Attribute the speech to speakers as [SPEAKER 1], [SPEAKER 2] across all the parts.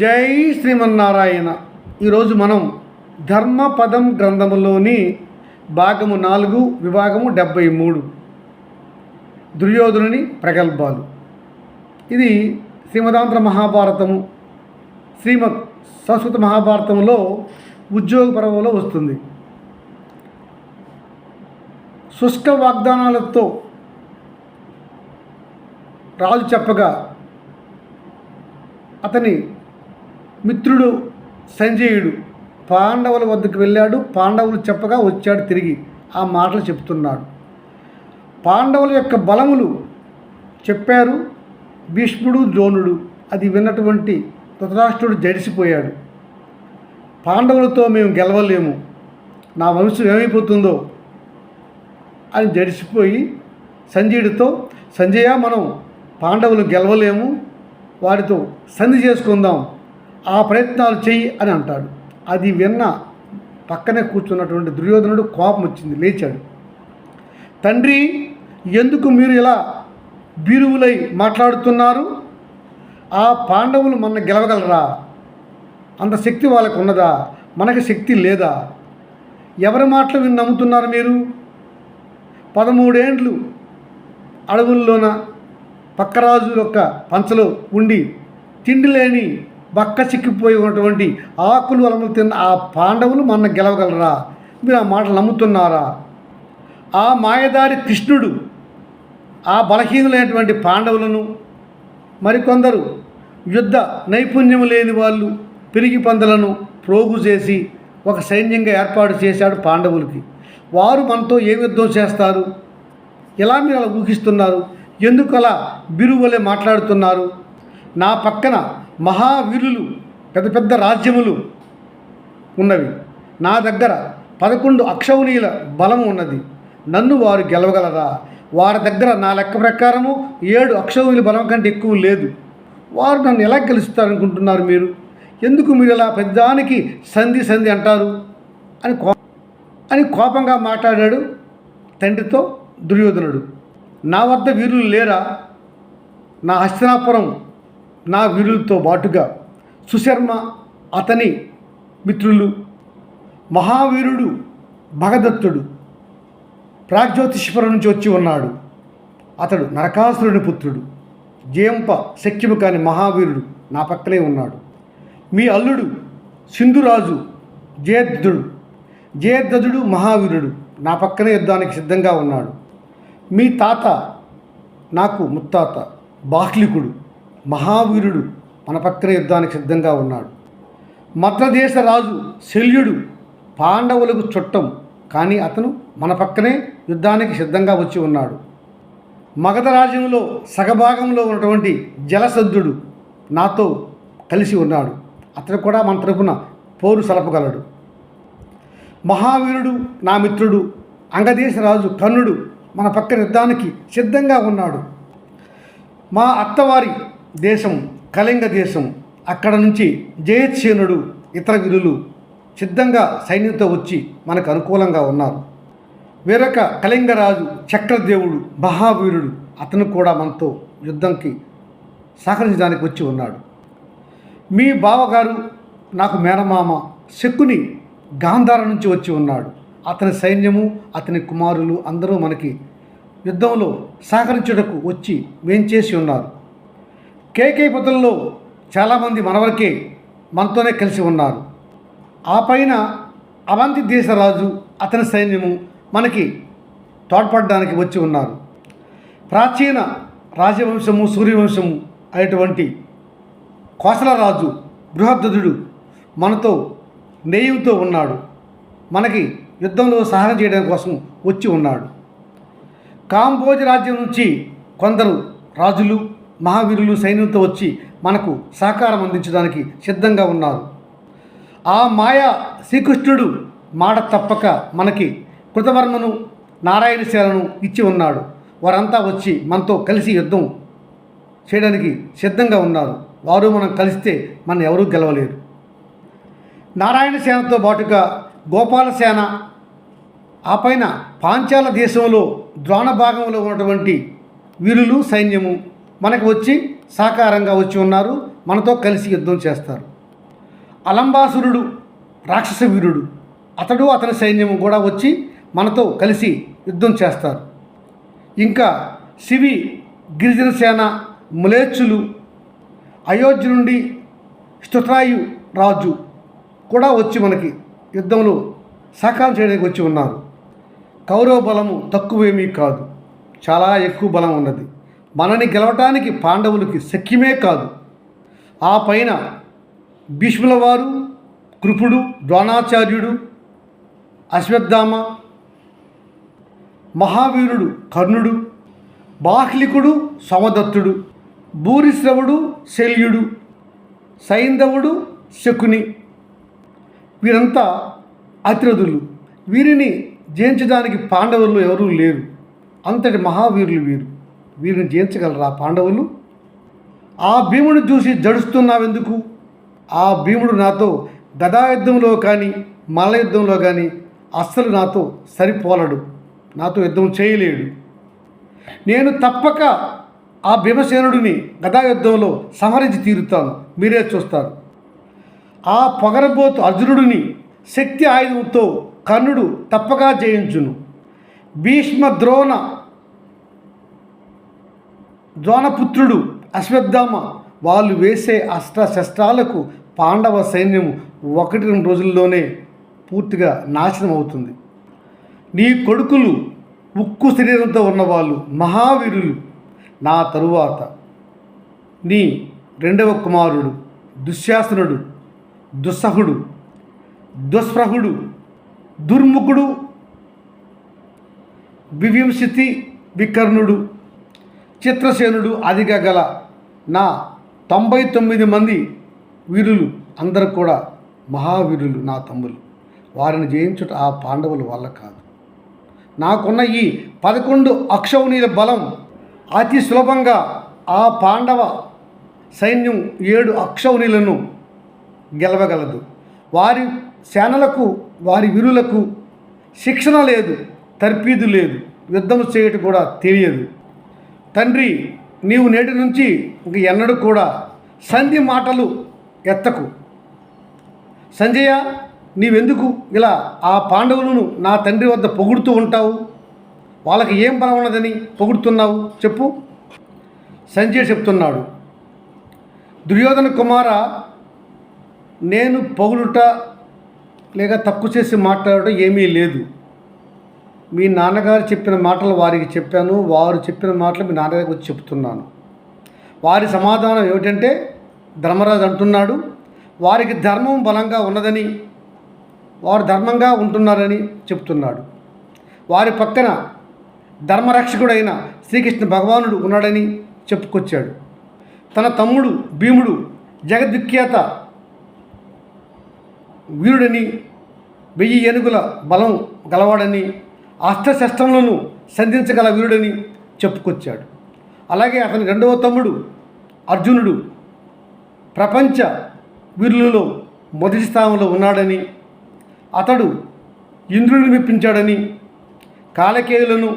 [SPEAKER 1] జై శ్రీమన్నారాయణ. ఈరోజు మనం ధర్మపదం గ్రంథములోని భాగము నాలుగు విభాగము డెబ్భై మూడు. దుర్యోధనుని ప్రగల్భాలు. ఇది శ్రీమదాంధ్ర మహాభారతము. శ్రీమద్ సంస్కృత మహాభారతంలో ఉద్యోగ పర్వంలో వస్తుంది. శుష్క వాగ్దానాలతో రాజు చెప్పగా అతని మిత్రుడు సంజయుడు పాండవుల వద్దకు వెళ్ళాడు. పాండవులు చెప్పగా వచ్చాడు తిరిగి. ఆ మాటలు చెప్తున్నాడు. పాండవుల యొక్క బలములు చెప్పారు భీష్ముడు ద్రోణుడు. అది విన్నటువంటి ధృతరాష్ట్రుడు జడిసిపోయాడు. పాండవులతో మేము గెలవలేము. నా వంశం ఏమైపోతుందో అని జడిసిపోయి సంజయుడితో సంజయ మనం పాండవులు గెలవలేము. వారితో సంధి చేసుకుందాం. ఆ ప్రయత్నాలు చెయ్యి అని అంటాడు. అది విన్న పక్కనే కూర్చున్నటువంటి దుర్యోధనుడు కోపం వచ్చింది లేచాడు. తండ్రి ఎందుకు మీరు ఇలా బీరువులై మాట్లాడుతున్నారు? ఆ పాండవులు మన గెలవగలరా? అంత శక్తి వాళ్ళకు ఉన్నదా? మనకి శక్తి లేదా? ఎవరి మాటలు విని నమ్ముతున్నారు మీరు? పదమూడేండ్లు అడవుల్లోన పక్కరాజు యొక్క పంచలో ఉండి తిండి లేని బక్క చిక్కిపోయి ఉన్నటువంటి ఆకులు అలములు తిన్న ఆ పాండవులు మన గెలవగలరా? మీరు ఆ మాటలు నమ్ముతున్నారా? ఆ మాయదారి కృష్ణుడు ఆ బలహీనులైనటువంటి పాండవులను మరికొందరు యుద్ధ నైపుణ్యం లేని వాళ్ళు పిరిగి పందులను ప్రోగు చేసి ఒక సైన్యంగా ఏర్పాటు చేశాడు పాండవులకి. వారు మనతో ఏ యుద్ధం చేస్తారు? ఎలా మీరు అలా ఊహిస్తున్నారు? ఎందుకు అలా బిరువలే మాట్లాడుతున్నారు? నా పక్కన మహావీరులు పెద్ద పెద్ద రాజ్యములు ఉన్నవి. నా దగ్గర పదకొండు అక్షౌనీయుల బలం ఉన్నది. నన్ను వారు గెలవగలరా? వారి దగ్గర నా లెక్క ప్రకారము ఏడు అక్షౌనీయుల బలం కంటే ఎక్కువ లేదు. వారు నన్ను ఎలా గెలుస్తారనుకుంటున్నారు మీరు? ఎందుకు మీరు ఇలా పెద్దానికి సంధి సంధి అంటారు? అని కో అని కోపంగా మాట్లాడాడు తండ్రితో దుర్యోధనుడు. నా వద్ద వీరులు లేరా? నా హస్తినాపురం నా వీరులతో పాటుగా సుశర్మ అతని మిత్రులు మహావీరుడు భగదత్తుడు ప్రాగ్జ్యోతిష్పురం నుంచి వచ్చి ఉన్నాడు. అతడు నరకాసురుని పుత్రుడు. జయంప శక్యము కాని మహావీరుడు నా పక్కనే ఉన్నాడు. మీ అల్లుడు సింధురాజు జయద్దుడు జయద్దుడు మహావీరుడు. నా పక్కనే యుద్ధానికి సిద్ధంగా ఉన్నాడు. మీ తాత నాకు ముత్తాత బాహ్లికుడు. మహావీరుడు మన పక్కనే యుద్ధానికి సిద్ధంగా ఉన్నాడు. మద్రదేశ రాజు శల్యుడు పాండవులకు చుట్టం కానీ అతను మన పక్కనే యుద్ధానికి సిద్ధంగా వచ్చి ఉన్నాడు. మగధ రాజ్యంలో సగభాగంలో ఉన్నటువంటి జలసద్దుడు నాతో కలిసి ఉన్నాడు. అతను కూడా మన తరపున పోరు సలపగలడు. మహావీరుడు నా మిత్రుడు అంగదేశరాజు కర్ణుడు మన పక్కన యుద్ధానికి సిద్ధంగా ఉన్నాడు. మా అత్తవారి దేశం కళింగ దేశం. అక్కడ నుంచి జయసేనుడు ఇతర వీరులు సిద్ధంగా సైన్యంతో వచ్చి మనకు అనుకూలంగా ఉన్నారు. వేరొక కళింగరాజు చక్రదేవుడు మహావీరుడు అతను కూడా మనతో యుద్ధంకి సహకరించడానికి వచ్చి ఉన్నాడు. మీ బావగారు నాకు మేనమామ శకుని గాంధార నుంచి వచ్చి ఉన్నాడు. అతని సైన్యము అతని కుమారులు అందరూ మనకి యుద్ధంలో సహకరించుటకు వచ్చి వేంచేసి ఉన్నారు. కేకే కేకేపతుల్లో చాలామంది మనవరకే మనతోనే కలిసి ఉన్నారు. ఆ పైన అవంతి దేశరాజు అతని సైన్యము మనకి తోడ్పడడానికి వచ్చి ఉన్నారు. ప్రాచీన రాజవంశము సూర్యవంశము అనేటువంటి కోసలరాజు బృహద్దుడు మనతో నేయంతో ఉన్నాడు. మనకి యుద్ధంలో సహాయం చేయడం కోసం వచ్చి ఉన్నాడు. కాంబోజ్ రాజ్యం నుంచి కొందరు రాజులు మహావీరులు సైన్యంతో వచ్చి మనకు సహకారం అందించడానికి సిద్ధంగా ఉన్నారు. ఆ మాయా శ్రీకృష్ణుడు మాట తప్పక మనకి కృతవర్మను నారాయణశేలను ఇచ్చి ఉన్నాడు. వారంతా వచ్చి మనతో కలిసి యుద్ధం చేయడానికి సిద్ధంగా ఉన్నారు. వారు మనం కలిస్తే మన ఎవరూ గెలవలేరు. నారాయణ సేనతో పాటుగా గోపాలసేన ఆ పైన పాంచాల దేశంలో ద్రోణ భాగంలో ఉన్నటువంటి వీరులు సైన్యము మనకు వచ్చి సాకారంగా వచ్చి ఉన్నారు. మనతో కలిసి యుద్ధం చేస్తారు. అలంబాసురుడు రాక్షస వీరుడు అతడు అతని సైన్యం కూడా వచ్చి మనతో కలిసి యుద్ధం చేస్తారు. ఇంకా శివి గిరిజన సేన ములేచ్చులు అయోధ్య నుండి స్తుత్రాయు రాజు కూడా వచ్చి మనకి యుద్ధంలో సహకారం చేయడానికి వచ్చి ఉన్నారు. కౌరవ బలము తక్కువేమీ కాదు. చాలా ఎక్కువ బలం ఉన్నది. మనని గెలవటానికి పాండవులకి శక్యమే కాదు. ఆ పైన భీష్ముల వారు కృపుడు ద్రోణాచార్యుడు అశ్వత్థామ మహావీరుడు కర్ణుడు బాహ్లికుడు సమదత్తుడు భూరిశ్రవుడు శల్యుడు సైంధవుడు శకుని. వీరంతా అతిరథులు. వీరిని జయించడానికి పాండవులు ఎవరూ లేరు. అంతటి మహావీరులు వీరు. వీరిని జయించగలరా పాండవులు? ఆ భీముడు చూసి జడుస్తున్నావెందుకు? ఆ భీముడు నాతో గదాయుద్ధంలో కానీ మల్ల యుద్ధంలో కానీ అస్సలు నాతో సరిపోలడు. నాతో యుద్ధం చేయలేడు. నేను తప్పక ఆ భీమసేనుడిని గదాయుద్ధంలో సంహరించి తీరుతాను. మీరే చూస్తారు. ఆ పొగరబోతు అర్జునుడిని శక్తి ఆయుధంతో కర్ణుడు తప్పగా జయించును. భీష్మ ద్రోణ ద్రోణపుత్రుడు అశ్వత్థామ వాళ్ళు వేసే అస్త్ర శస్త్రాలకు పాండవ సైన్యం ఒకటి రెండు రోజుల్లోనే పూర్తిగా నాశనం అవుతుంది నీ కొడుకులు ఉక్కు శరీరంతో ఉన్నవాళ్ళు మహావీరులు నా తరువాత. నీ రెండవ కుమారుడు దుశ్శాసనుడు దుస్సహుడు దుస్ప్రహుడు దుర్ముఖుడు వివింశతి వికర్ణుడు చిత్రసేనుడు అదిగా గల నా తొంభై తొమ్మిది మంది వీరులు. అందరూ కూడా మహావీరులు నా తమ్ములు. వారిని జయించుట ఆ పాండవుల వల్ల కాదు. నాకున్న ఈ పదకొండు అక్షౌనీల బలం అతి సులభంగా ఆ పాండవ సైన్యం ఏడు అక్షౌనీలను గెలవగలదు. వారి సేనలకు వారి వీరులకు శిక్షణ లేదు తర్పీదు లేదు. యుద్ధం చేయటం కూడా తెలియదు. తండ్రి నీవు నేటి నుంచి ఇంక ఎన్నడూ కూడా సంధి మాటలు ఎత్తకు. సంజయ నీవెందుకు ఇలా ఆ పాండవులను నా తండ్రి వద్ద పొగుడుతూ ఉంటావు? వాళ్ళకి ఏం బలం ఉన్నదని పొగుడుతున్నావు? చెప్పు. సంజయ్ చెప్తున్నాడు. దుర్యోధన కుమార నేను పొగుడుట లేక తక్కువ చేసి మాట్లాడటం ఏమీ లేదు. మీ నాన్నగారు చెప్పిన మాటలు వారికి చెప్పాను. వారు చెప్పిన మాటలు మీ నాన్నగారికి వచ్చి చెప్తున్నాను. వారి సమాధానం ఏమిటంటే ధర్మరాజు అంటున్నాడు వారికి ధర్మం బలంగా ఉన్నదని వారు ధర్మంగా ఉంటున్నారని చెప్తున్నాడు. వారి పక్కన ధర్మరక్షకుడైన శ్రీకృష్ణ భగవానుడు ఉన్నాడని చెప్పుకొచ్చాడు. తన తమ్ముడు భీముడు జగద్విఖ్యాత వీరుడని వెయ్యి ఏనుగుల బలం గలవాడని అస్త్రశస్త్రములను సంధించగల వీరుడని చెప్పుకొచ్చాడు. అలాగే అతని రెండవ తమ్ముడు అర్జునుడు ప్రపంచ వీరులలో మొదటి స్థానంలో ఉన్నాడని అతడు ఇంద్రుడిని మెప్పించాడని కాలకేయులను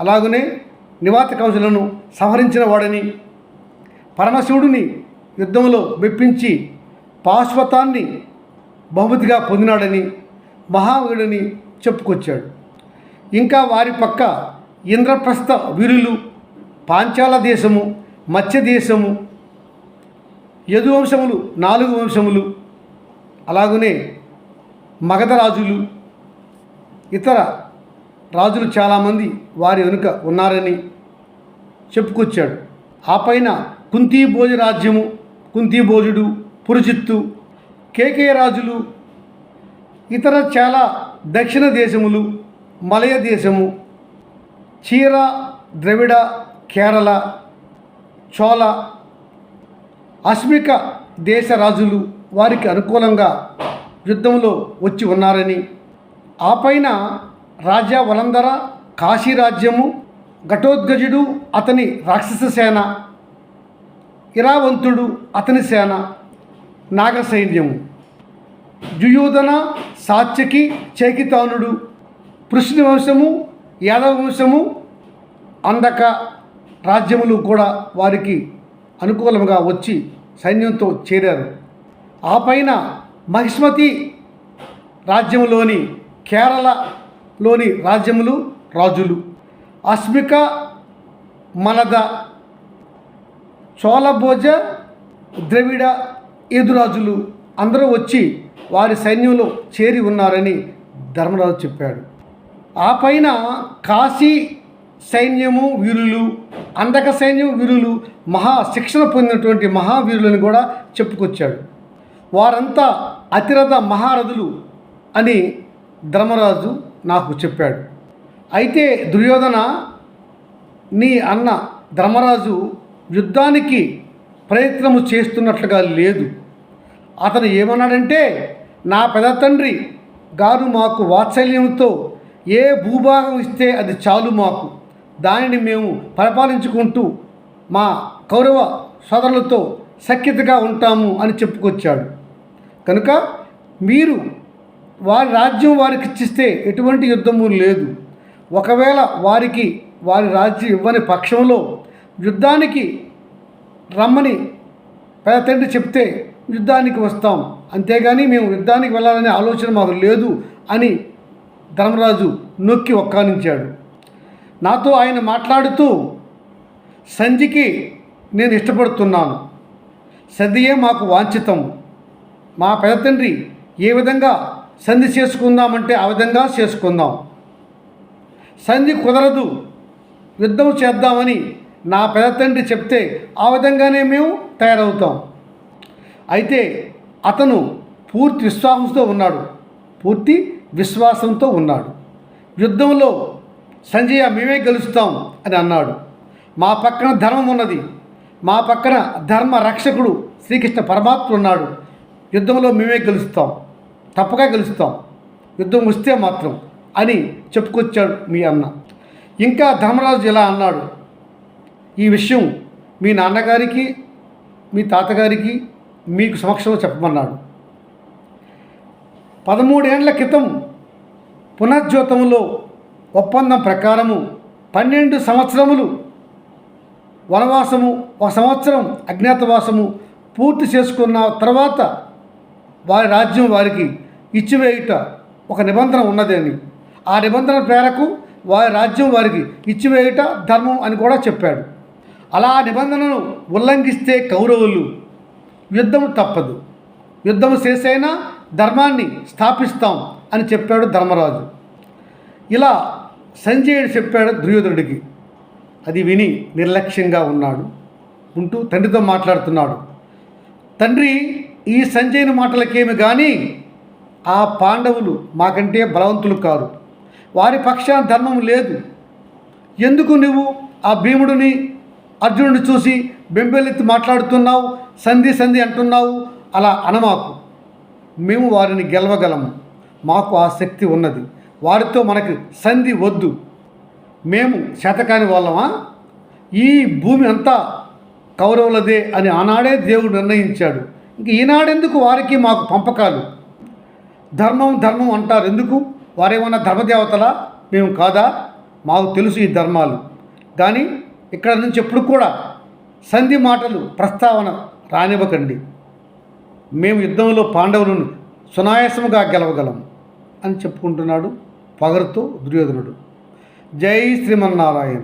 [SPEAKER 1] అలాగనే నివాత కౌశలను సంహరించిన వాడని పరమశివుడిని యుద్ధంలో మెప్పించి పాశ్వతాన్ని బహుమతిగా పొందినాడని మహావీరుడని చెప్పుకొచ్చాడు. ఇంకా వారి పక్క ఇంద్రప్రస్థ వీరులు పాంచాల దేశము మత్స్య దేశము యదువంశములు నాలుగు వంశములు అలాగనే మగధ రాజులు ఇతర రాజులు చాలామంది వారి వెనుక ఉన్నారని చెప్పుకొచ్చాడు. ఆ పైన కుంతీభోజ రాజ్యము కుంతీభోజుడు పురుచిత్తు కేకే రాజులు ఇతర చాలా దక్షిణ దేశములు మలయ దేశము చీర ద్రవిడ కేరళ చోళ అస్మిక దేశ రాజులు వారికి అనుకూలంగా యుద్ధంలో వచ్చి ఉన్నారని ఆ పైన రాజా వలందర కాశీ రాజ్యము ఘటోద్గజుడు అతని రాక్షస సేన ఇరావంతుడు అతని సేన నాగ సైన్యము. సాత్యకి చేకితానుడు కృష్ణ వంశము యాదవ వంశము అందక రాజ్యములు కూడా వారికి అనుకూలంగా వచ్చి సైన్యంతో చేరారు. ఆ పైన మహిష్మతి రాజ్యంలోని కేరళలోని రాజ్యములు రాజులు. అస్మిక మలద చోళభోజ ద్రవిడ ఎదురాజులు అందరూ వచ్చి వారి సైన్యంలో చేరి ఉన్నారని ధర్మరాజు చెప్పాడు. ఆ పైన కాశీ సైన్యము వీరులు అందక సైన్యం వీరులు మహా శిక్షణ పొందినటువంటి మహావీరులను కూడా చెప్పుకొచ్చాడు. వారంతా అతిరథ మహారథులు అని ధర్మరాజు నాకు చెప్పాడు. అయితే దుర్యోధన నీ అన్న ధర్మరాజు యుద్ధానికి ప్రయత్నము చేస్తున్నట్లుగా లేదు. అతను ఏమన్నాడంటే నా పెద తండ్రి గారు మాకు వాత్సల్యంతో ఏ భూభాగం ఇస్తే అది చాలు మాకు. దానిని మేము పరిపాలించుకుంటూ మా కౌరవ సోదరులతో సఖ్యతగా ఉంటాము అని చెప్పుకొచ్చాడు. కనుక మీరు వారి రాజ్యం వారికి ఇచ్చిస్తే ఎటువంటి యుద్ధము లేదు. ఒకవేళ వారికి వారి రాజ్యం ఇవ్వని పక్షంలో యుద్ధానికి రమ్మని పెద్ద చెప్తే యుద్ధానికి వస్తాం. అంతేగాని మేము యుద్ధానికి వెళ్ళాలనే ఆలోచన మాకు లేదు అని ధర్మరాజు నొక్కి ఒక్కానించాడు. నాతో ఆయన మాట్లాడుతూ సంధికి నేను ఇష్టపడుతున్నాను. సంధియే మాకు వాంఛితం. మా పెదతండ్రి ఏ విధంగా సంధి చేసుకుందామంటే ఆ విధంగా చేసుకుందాం. సంధి కుదరదు. యుద్ధం చేద్దామని నా పెద్ద తండ్రి చెప్తే ఆ విధంగానే మేము తయారవుతాం. అయితే అతను పూర్తి విశ్వాసంతో ఉన్నాడు. పూర్తి విశ్వాసంతో ఉన్నాడు. యుద్ధంలో సంజయ మేమే గెలుస్తాం అని అన్నాడు. మా పక్కన ధర్మం ఉన్నది. మా పక్కన ధర్మ రక్షకుడు శ్రీకృష్ణ పరమాత్మ ఉన్నాడు. యుద్ధంలో మేమే గెలుస్తాం. తప్పగా గెలుస్తాం. యుద్ధం వస్తే మాత్రం అని చెప్పుకొచ్చాడు మీ అన్న. ఇంకా ధర్మరాజు ఇలా అన్నాడు. ఈ విషయం మీ నాన్నగారికి మీ తాతగారికి మీకు సమక్షంలో చెప్పమన్నాడు. పదమూడేండ్ల క్రితం పునర్జ్యోతంలో ఒప్పందం ప్రకారము పన్నెండు సంవత్సరములు వనవాసము ఒక సంవత్సరం అజ్ఞాతవాసము పూర్తి చేసుకున్న తర్వాత వారి రాజ్యం వారికి ఇచ్చివేయుట ఒక నిబంధన ఉన్నదని ఆ నిబంధన పేరకు వారి రాజ్యం వారికి ఇచ్చివేయుట ధర్మం అని కూడా చెప్పాడు. అలా ఆ నిబంధనను ఉల్లంఘిస్తే కౌరవులు యుద్ధం తప్పదు. యుద్ధం చేసైనా ధర్మాన్ని స్థాపిస్తాం అని చెప్పాడు ధర్మరాజు. ఇలా సంజయుడు చెప్పాడు దుర్యోధనుడికి. అది విని నిర్లక్ష్యంగా ఉన్నాడు. ఉంటూ తండ్రితో మాట్లాడుతున్నాడు. తండ్రి ఈ సంజయుని మాటలకేమి కానీ ఆ పాండవులు మాకంటే బలవంతులు కారు. వారి పక్షాన ధర్మం లేదు. ఎందుకు నువ్వు ఆ భీముడిని అర్జునుడిని చూసి బెంబెలెత్తి మాట్లాడుతున్నావు సంధి సంధి అంటున్నావు? అలా అనమాకు. మేము వారిని గెలవగలము. మాకు ఆ శక్తి ఉన్నది. వారితో మనకి సంధి వద్దు. మేము శతకాని వాళ్ళమా? ఈ భూమి అంతా కౌరవులదే అని ఆనాడే దేవుడు నిర్ణయించాడు. ఇంక ఈనాడెందుకు వారికి మాకు పంపకాలు? ధర్మం ధర్మం అంటారు ఎందుకు? వారేమన్నా ధర్మదేవతలా? మేము కాదా? మాకు తెలుసు ఈ ధర్మాలు. కానీ ఇక్కడ నుంచి ఎప్పుడు కూడా సంధి మాటలు ప్రస్తావన రానివ్వకండి. మేము యుద్ధంలో పాండవులను సునాయాసముగా గెలవగలం అని చెప్పుకుంటున్నాడు పగరుతో దుర్యోధనుడు. జై శ్రీమన్నారాయణ.